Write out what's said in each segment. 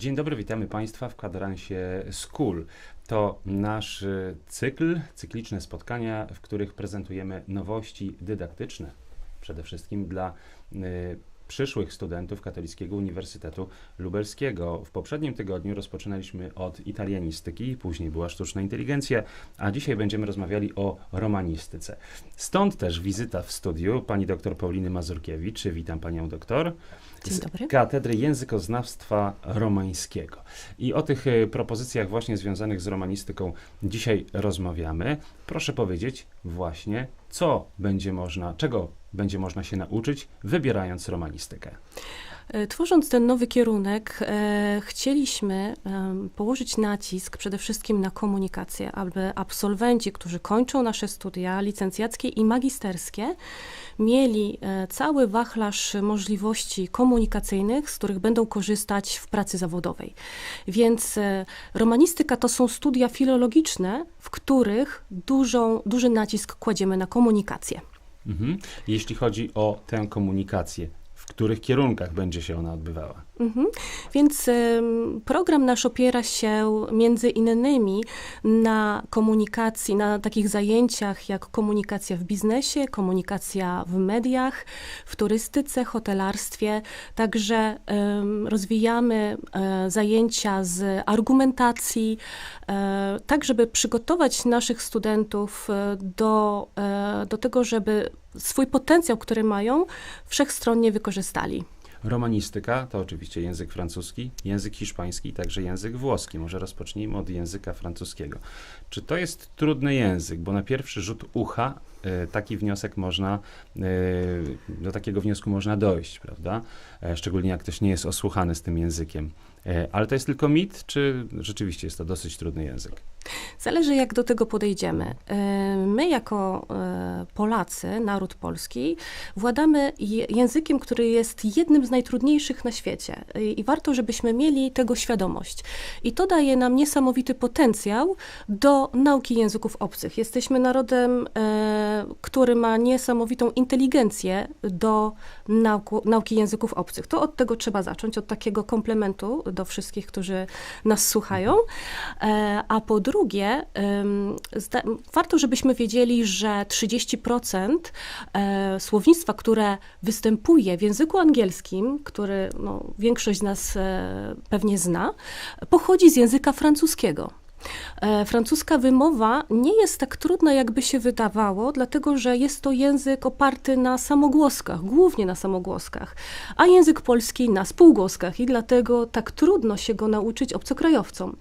Dzień dobry, witamy Państwa w kwadransie School. To nasz y, cykl, cykliczne spotkania, w których prezentujemy nowości dydaktyczne, przede wszystkim dla y, przyszłych studentów Katolickiego Uniwersytetu Lubelskiego. W poprzednim tygodniu rozpoczynaliśmy od italianistyki, później była sztuczna inteligencja, a dzisiaj będziemy rozmawiali o romanistyce. Stąd też wizyta w studiu pani dr Pauliny Mazurkiewicz. Witam panią doktor. Dzień dobry. Z Katedry Językoznawstwa Romańskiego. I o tych e, propozycjach właśnie związanych z romanistyką dzisiaj rozmawiamy. Proszę powiedzieć właśnie, co będzie można, czego będzie można się nauczyć, wybierając romanistykę. E, tworząc ten nowy kierunek, e, chcieliśmy e, położyć nacisk przede wszystkim na komunikację, aby absolwenci, którzy kończą nasze studia licencjackie i magisterskie, mieli e, cały wachlarz możliwości komunikacyjnych, z których będą korzystać w pracy zawodowej. Więc e, romanistyka to są studia filologiczne, w których dużą, duży nacisk kładziemy na komunikację. Mhm. Jeśli chodzi o tę komunikację, których kierunkach będzie się ona odbywała? Mhm. Więc ym, program nasz opiera się między innymi na komunikacji, na takich zajęciach jak komunikacja w biznesie, komunikacja w mediach, w turystyce, hotelarstwie. Także ym, rozwijamy e, zajęcia z argumentacji, e, tak żeby przygotować naszych studentów e, do, do tego, żeby swój potencjał, który mają, wszechstronnie wykorzystali. Romanistyka to oczywiście język francuski, język hiszpański, także język włoski. Może rozpocznijmy od języka francuskiego. Czy to jest trudny język? Bo na pierwszy rzut ucha y, taki wniosek można, y, do takiego wniosku można dojść, prawda? E, szczególnie jak ktoś nie jest osłuchany z tym językiem. E, ale to jest tylko mit, czy rzeczywiście jest to dosyć trudny język? Zależy, jak do tego podejdziemy. E, my, jako e, Polacy, naród polski, władamy językiem, który jest jednym z najtrudniejszych na świecie i warto, żebyśmy mieli tego świadomość. I to daje nam niesamowity potencjał do nauki języków obcych. Jesteśmy narodem, e, który ma niesamowitą inteligencję do nauku, nauki języków obcych. To od tego trzeba zacząć, od takiego komplementu do wszystkich, którzy nas słuchają. A po drugie, warto, żebyśmy wiedzieli, że 30% e, słownictwa, które występuje w języku angielskim, który no, większość z nas e, pewnie zna, pochodzi z języka francuskiego. E, francuska wymowa nie jest tak trudna, jakby się wydawało, dlatego że jest to język oparty na samogłoskach, głównie na samogłoskach, a język polski na spółgłoskach i dlatego tak trudno się go nauczyć obcokrajowcom.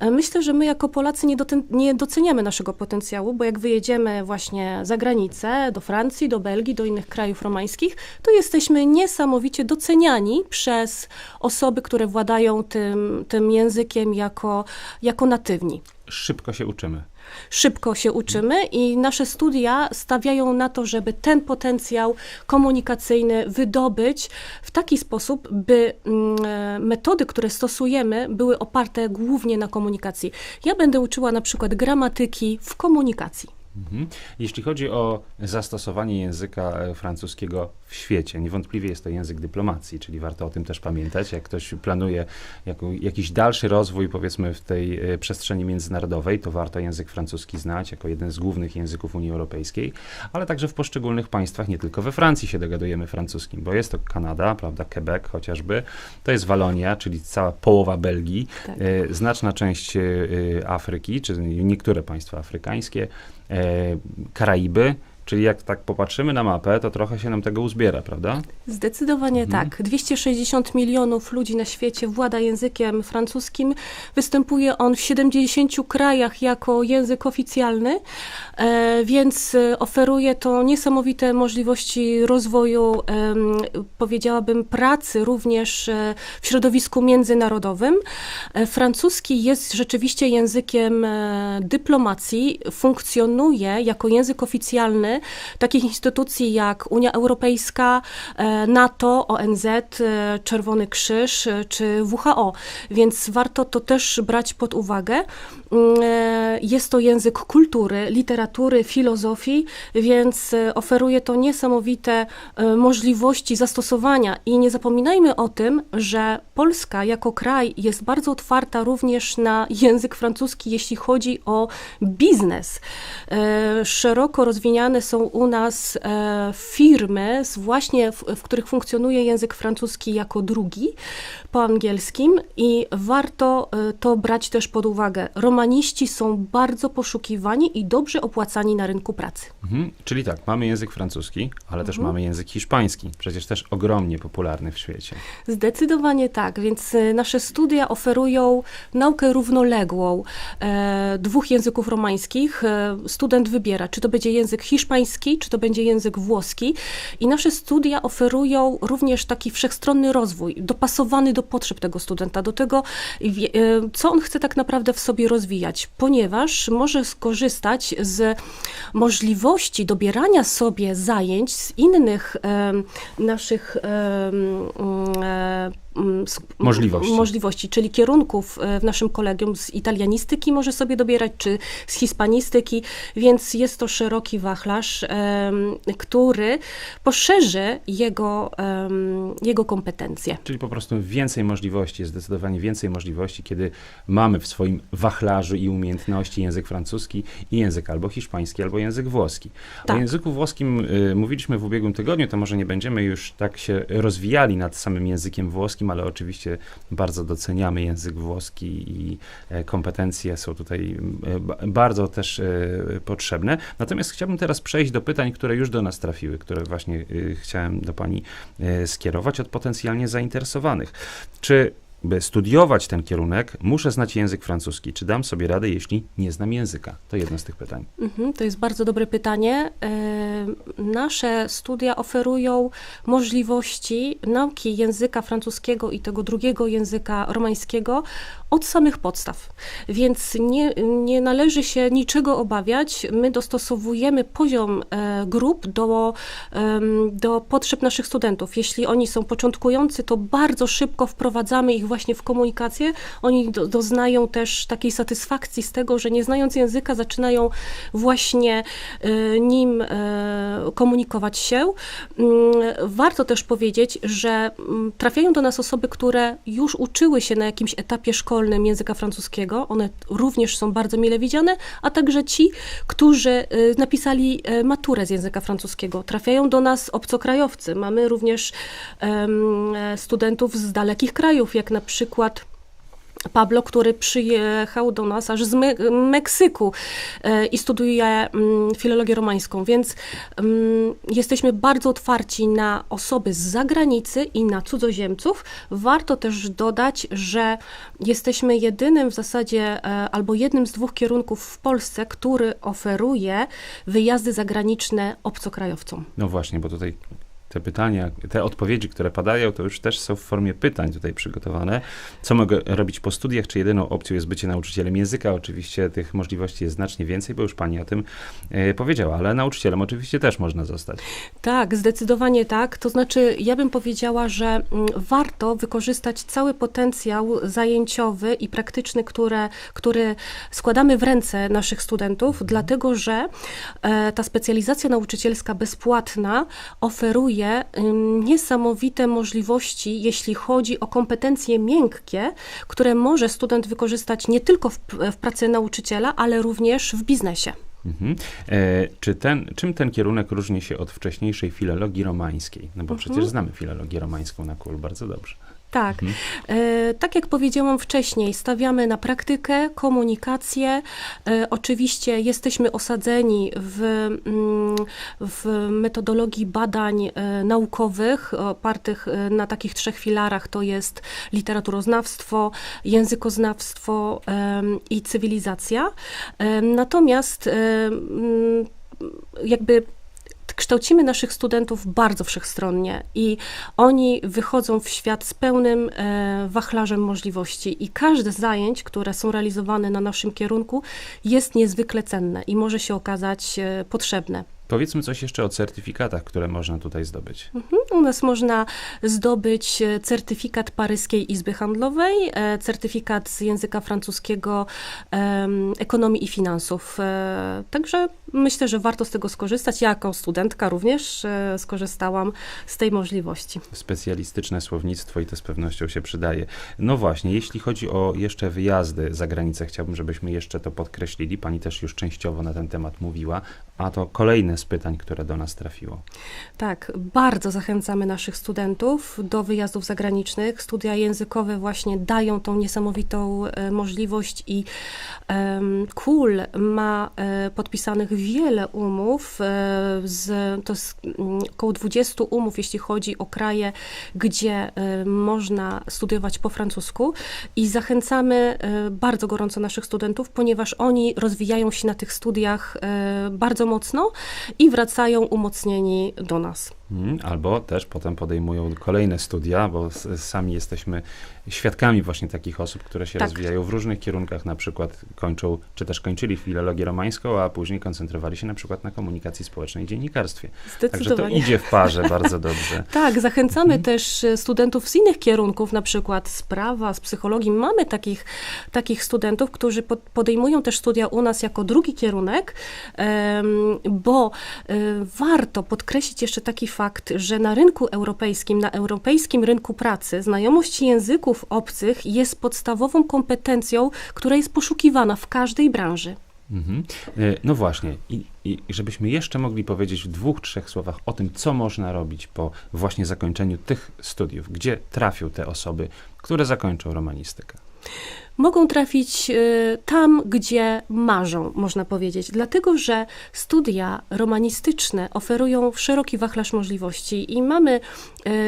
E, myślę, że my jako Polacy nie, nie doceniamy naszego potencjału, bo jak wyjedziemy właśnie za granicę, do Francji, do Belgii, do innych krajów romańskich, to jesteśmy niesamowicie doceniani przez osoby, które władają tym, tym językiem jako, jako Szybko się uczymy. Szybko się uczymy i nasze studia stawiają na to, żeby ten potencjał komunikacyjny wydobyć w taki sposób, by mm, metody, które stosujemy, były oparte głównie na komunikacji. Ja będę uczyła na przykład gramatyki w komunikacji. Mhm. Jeśli chodzi o zastosowanie języka e, francuskiego w świecie, niewątpliwie jest to język dyplomacji, czyli warto o tym też pamiętać. Jak ktoś planuje jakiś dalszy rozwój, powiedzmy, w tej e, przestrzeni międzynarodowej, to warto język francuski znać jako jeden z głównych języków Unii Europejskiej, ale także w poszczególnych państwach, nie tylko we Francji się dogadujemy francuskim, bo jest to Kanada, prawda, Quebec chociażby, to jest Walonia, czyli cała połowa Belgii, tak. e, znaczna część Afryki, czy niektóre państwa afrykańskie, Karaiby, Czyli jak tak popatrzymy na mapę, to trochę się nam tego uzbiera, prawda? Zdecydowanie mhm. tak. 260 milionów ludzi na świecie włada językiem francuskim. Występuje on w 70 krajach jako język oficjalny, e, więc oferuje to niesamowite możliwości rozwoju, e, powiedziałabym, pracy również e, w środowisku międzynarodowym. E, francuski jest rzeczywiście językiem e, dyplomacji, funkcjonuje jako język oficjalny takich instytucji jak Unia Europejska, e, NATO, ONZ, e, Czerwony Krzyż e, czy WHO, więc warto to też brać pod uwagę. Mm, e, Jest to język kultury, literatury, filozofii, więc e, oferuje to niesamowite e, możliwości zastosowania. I nie zapominajmy o tym, że Polska jako kraj jest bardzo otwarta również na język francuski, jeśli chodzi o biznes. Szeroko rozwiniane są u nas firmy, właśnie w, w których funkcjonuje język francuski jako drugi po angielskim i warto to brać też pod uwagę. Romaniści są bardzo poszukiwani i dobrze opłacani na rynku pracy. Mhm. Czyli tak, mamy język francuski, ale też Mhm. mamy język hiszpański, przecież też ogromnie popularny w świecie. Zdecydowanie tak, więc e, nasze studia oferują naukę równoległą e, dwóch języków romańskich. E, student wybiera, czy to będzie język hiszpański, czy to będzie język włoski. I nasze studia oferują również taki wszechstronny rozwój, dopasowany do potrzeb tego studenta, do tego, e, co on chce tak naprawdę w sobie rozwijać, ponieważ może skorzystać z możliwości dobierania sobie zajęć z innych em, naszych e, Możliwości. możliwości, czyli kierunków e, w naszym kolegium z italianistyki może sobie dobierać, czy z hiszpanistyki, więc jest to szeroki wachlarz, który poszerzy jego, jego kompetencje. Czyli po prostu więcej możliwości, zdecydowanie więcej możliwości, kiedy mamy w swoim wachlarzu i umiejętności język francuski i język albo hiszpański, albo język włoski. O Tak. języku włoskim y, mówiliśmy w ubiegłym tygodniu, to może nie będziemy już tak się rozwijali nad samym językiem włoskim, ale oczywiście bardzo doceniamy język włoski i e, kompetencje są tutaj e, ba- bardzo też e, potrzebne. Natomiast chciałbym teraz przejść do pytań, które już do nas trafiły, które właśnie chciałem do Pani skierować od potencjalnie zainteresowanych. Czy by studiować ten kierunek, muszę znać język francuski? Czy dam sobie radę, jeśli nie znam języka? To jedno z tych pytań. Mhm, to jest bardzo dobre pytanie. E, Nasze studia oferują możliwości nauki języka francuskiego i tego drugiego języka romańskiego od samych podstaw. Więc nie, nie należy się niczego obawiać. My dostosowujemy poziom e, grup do, do potrzeb naszych studentów. Jeśli oni są początkujący, to bardzo szybko wprowadzamy ich właśnie w komunikację. Oni do, doznają też takiej satysfakcji z tego, że nie znając języka, zaczynają właśnie e, nim e, komunikować się. Mm, Warto też powiedzieć, że mm, trafiają do nas osoby, które już uczyły się na jakimś etapie szkolnym języka francuskiego. One również są bardzo mile widziane, a także ci, którzy e, napisali e, maturę z języka francuskiego. Trafiają do nas obcokrajowcy. Mamy również studentów z dalekich krajów, jak na przykład Pablo, który przyjechał do nas aż z Me- Meksyku e, i studiuje mm, filologię romańską, więc mm, jesteśmy bardzo otwarci na osoby z zagranicy i na cudzoziemców. Warto też dodać, że jesteśmy jedynym w zasadzie e, albo jednym z dwóch kierunków w Polsce, który oferuje wyjazdy zagraniczne obcokrajowcom. No właśnie, bo tutaj te pytania, te odpowiedzi, które padają, to już też są w formie pytań tutaj przygotowane. Co mogę robić po studiach? Czy jedyną opcją jest bycie nauczycielem języka? Oczywiście tych możliwości jest znacznie więcej, bo już pani o tym e, powiedziała, ale nauczycielem oczywiście też można zostać. Tak, zdecydowanie tak. To znaczy, ja bym powiedziała, że mm, warto wykorzystać cały potencjał zajęciowy i praktyczny, które, który składamy w ręce naszych studentów, dlatego że e, ta specjalizacja nauczycielska bezpłatna oferuje niesamowite możliwości, jeśli chodzi o kompetencje miękkie, które może student wykorzystać nie tylko w, w pracy nauczyciela, ale również w biznesie. Mhm. E, czy ten, czym ten kierunek różni się od wcześniejszej filologii romańskiej? No bo Mhm. przecież znamy filologię romańską na KUL bardzo dobrze. Tak. E, tak jak powiedziałam wcześniej, stawiamy na praktykę, komunikację. E, oczywiście jesteśmy osadzeni w, mm, w metodologii badań e, naukowych opartych na takich trzech filarach, to jest literaturoznawstwo, językoznawstwo i cywilizacja. Natomiast jakby kształcimy naszych studentów bardzo wszechstronnie i oni wychodzą w świat z pełnym e, wachlarzem możliwości i każde z zajęć, które są realizowane na naszym kierunku jest niezwykle cenne i może się okazać e, potrzebne. Powiedzmy coś jeszcze o certyfikatach, które można tutaj zdobyć. Mhm. U nas można zdobyć e, certyfikat Paryskiej Izby Handlowej, e, certyfikat z języka francuskiego ekonomii i finansów. E, Także myślę, że warto z tego skorzystać. Ja jako studentka również skorzystałam z tej możliwości. Specjalistyczne słownictwo i to z pewnością się przydaje. No właśnie, jeśli chodzi o jeszcze wyjazdy za granicę, chciałbym, żebyśmy jeszcze to podkreślili. Pani też już częściowo na ten temat mówiła, a to kolejne z pytań, które do nas trafiło. Tak, bardzo zachęcamy naszych studentów do wyjazdów zagranicznych. Studia językowe właśnie dają tą niesamowitą e, możliwość i KUL ma e, podpisanych wiele umów, e, z, to jest mm, około 20 umów, jeśli chodzi o kraje, gdzie można studiować po francusku i zachęcamy bardzo gorąco naszych studentów, ponieważ oni rozwijają się na tych studiach bardzo mocno i wracają umocnieni do nas. Mm, Albo też potem podejmują kolejne studia, bo sami jesteśmy świadkami właśnie takich osób, które się Tak. rozwijają w różnych kierunkach, na przykład kończą, czy też kończyli filologię romańską, a później koncentrowali się na przykład na komunikacji społecznej i dziennikarstwie. Także to idzie w parze bardzo dobrze. Tak, zachęcamy Mhm. też e, studentów z innych kierunków, na przykład z prawa, z psychologii. Mamy takich, takich studentów, którzy pod, podejmują też studia u nas jako drugi kierunek, bo e, warto podkreślić jeszcze taki fakt, że na rynku europejskim, na europejskim rynku pracy, znajomość języków obcych jest podstawową kompetencją, która jest poszukiwana w każdej branży. Mhm. E, No właśnie, i, i żebyśmy jeszcze mogli powiedzieć w dwóch, trzech słowach o tym, co można robić po właśnie zakończeniu tych studiów, gdzie trafią te osoby, które zakończą romanistykę. Mogą trafić y, tam, gdzie marzą, można powiedzieć. Dlatego, że studia romanistyczne oferują szeroki wachlarz możliwości i mamy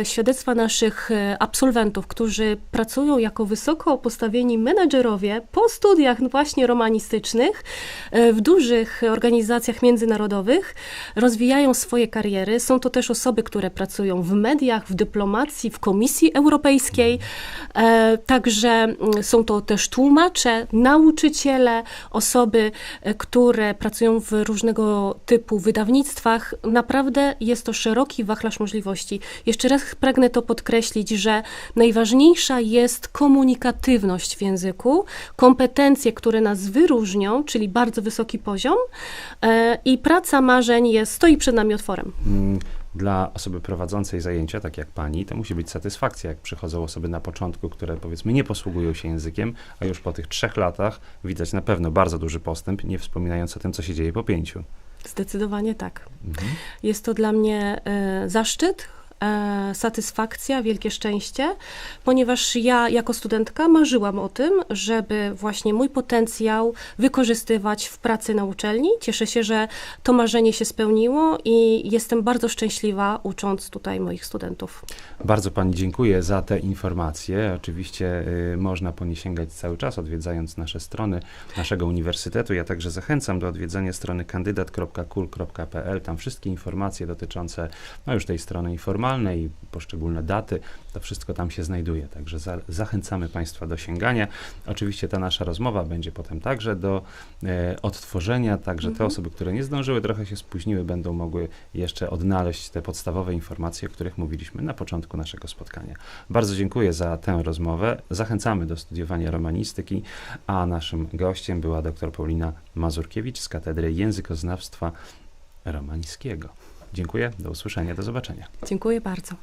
y, świadectwa naszych y, absolwentów, którzy pracują jako wysoko postawieni menedżerowie po studiach właśnie romanistycznych w dużych organizacjach międzynarodowych, rozwijają swoje kariery. Są to też osoby, które pracują w mediach, w dyplomacji, w Komisji Europejskiej. E, Także są to też tłumacze, nauczyciele, osoby, e, które pracują w różnego typu wydawnictwach. Naprawdę jest to szeroki wachlarz możliwości. Jeszcze raz pragnę to podkreślić, że najważniejsza jest komunikatywność w języku, kompetencje, które nas wyróżnią, czyli bardzo wysoki poziom e, i praca marzeń jest, stoi przed nami otworem. Dla osoby prowadzącej zajęcia, tak jak pani, to musi być satysfakcja, jak przychodzą osoby na początku, które powiedzmy nie posługują się językiem, a już po tych trzech latach widać na pewno bardzo duży postęp, nie wspominając o tym, co się dzieje po pięciu. Zdecydowanie tak. Mhm. Jest to dla mnie e, zaszczyt, e, satysfakcja, wielkie szczęście, ponieważ ja jako studentka marzyłam o tym, żeby właśnie mój potencjał wykorzystywać w pracy na uczelni. Cieszę się, że to marzenie się spełniło i jestem bardzo szczęśliwa ucząc tutaj moich studentów. Bardzo Pani dziękuję za te informacje. Oczywiście y, można po nie sięgać cały czas, odwiedzając nasze strony naszego uniwersytetu. Ja także zachęcam do odwiedzenia strony kandydat.kul.pl. Tam wszystkie informacje dotyczące no już tej strony informalnej, poszczególne daty, to wszystko tam się znajduje. Także za, zachęcamy Państwa do sięgania. Oczywiście ta nasza rozmowa będzie potem także do e, odtworzenia, także te Mhm. osoby, które nie zdążyły, trochę się spóźniły, będą mogły jeszcze odnaleźć te podstawowe informacje, o których mówiliśmy na początku naszego spotkania. Bardzo dziękuję za tę rozmowę. Zachęcamy do studiowania romanistyki, a naszym gościem była dr Paulina Mazurkiewicz z Katedry Językoznawstwa Romańskiego. Dziękuję, do usłyszenia, do zobaczenia. Dziękuję bardzo.